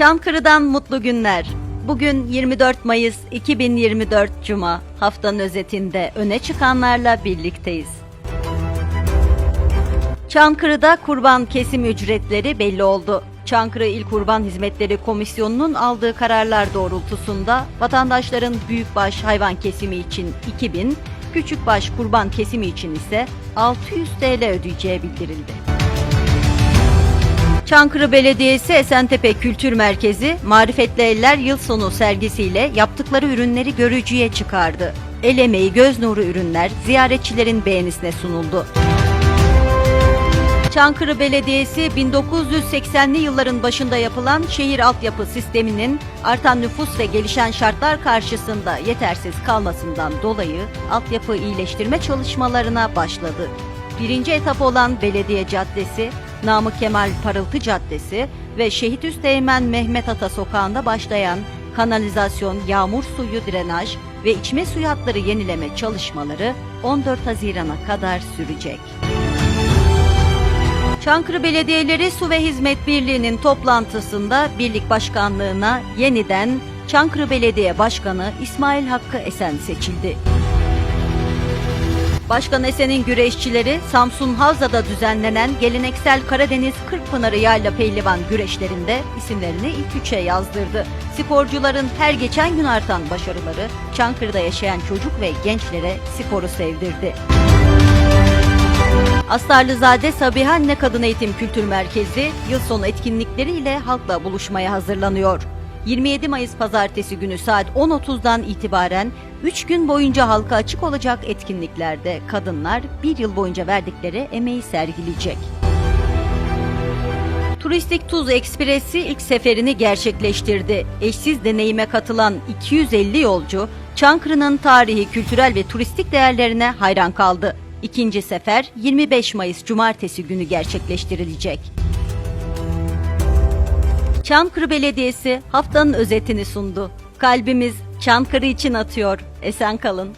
Çankırı'dan mutlu günler. Bugün 24 Mayıs 2024 Cuma. Haftanın özetinde öne çıkanlarla birlikteyiz. Çankırı'da kurban kesim ücretleri belli oldu. Çankırı İl Kurban Hizmetleri Komisyonu'nun aldığı kararlar doğrultusunda vatandaşların büyükbaş hayvan kesimi için 2000, küçükbaş kurban kesimi için ise 600 TL ödeyeceği bildirildi. Çankırı Belediyesi Esentepe Kültür Merkezi Marifetli Eller yıl sonu sergisiyle yaptıkları ürünleri görücüye çıkardı. El emeği göz nuru ürünler ziyaretçilerin beğenisine sunuldu. Çankırı Belediyesi 1980'li yılların başında yapılan şehir altyapı sisteminin artan nüfus ve gelişen şartlar karşısında yetersiz kalmasından dolayı altyapı iyileştirme çalışmalarına başladı. Birinci etap olan Belediye Caddesi, Namık Kemal Parıltı Caddesi ve Şehit Üsteğmen Mehmet Ata Sokağı'nda başlayan kanalizasyon, yağmur suyu drenaj ve içme suyu hatları yenileme çalışmaları 14 Haziran'a kadar sürecek. Çankırı Belediyeleri Su ve Hizmet Birliği'nin toplantısında birlik başkanlığına yeniden Çankırı Belediye Başkanı İsmail Hakkı Esen seçildi. Başkan Esen'in güreşçileri Samsun Havza'da düzenlenen geleneksel Karadeniz Kırkpınarı Yayla Pehlivan güreşlerinde isimlerini ilk üçe yazdırdı. Sporcuların her geçen gün artan başarıları Çankırı'da yaşayan çocuk ve gençlere sporu sevdirdi. Astarlızade Sabiha Anne Kadın Eğitim Kültür Merkezi yıl sonu etkinlikleriyle halkla buluşmaya hazırlanıyor. 27 Mayıs pazartesi günü saat 10.30'dan itibaren 3 gün boyunca halka açık olacak etkinliklerde kadınlar bir yıl boyunca verdikleri emeği sergileyecek. Turistik Tuz Ekspresi ilk seferini gerçekleştirdi. Eşsiz deneyime katılan 250 yolcu Çankırı'nın tarihi, kültürel ve turistik değerlerine hayran kaldı. İkinci sefer 25 Mayıs Cumartesi günü gerçekleştirilecek. Çankırı Belediyesi haftanın özetini sundu. Kalbimiz Çankırı için atıyor. Esen kalın.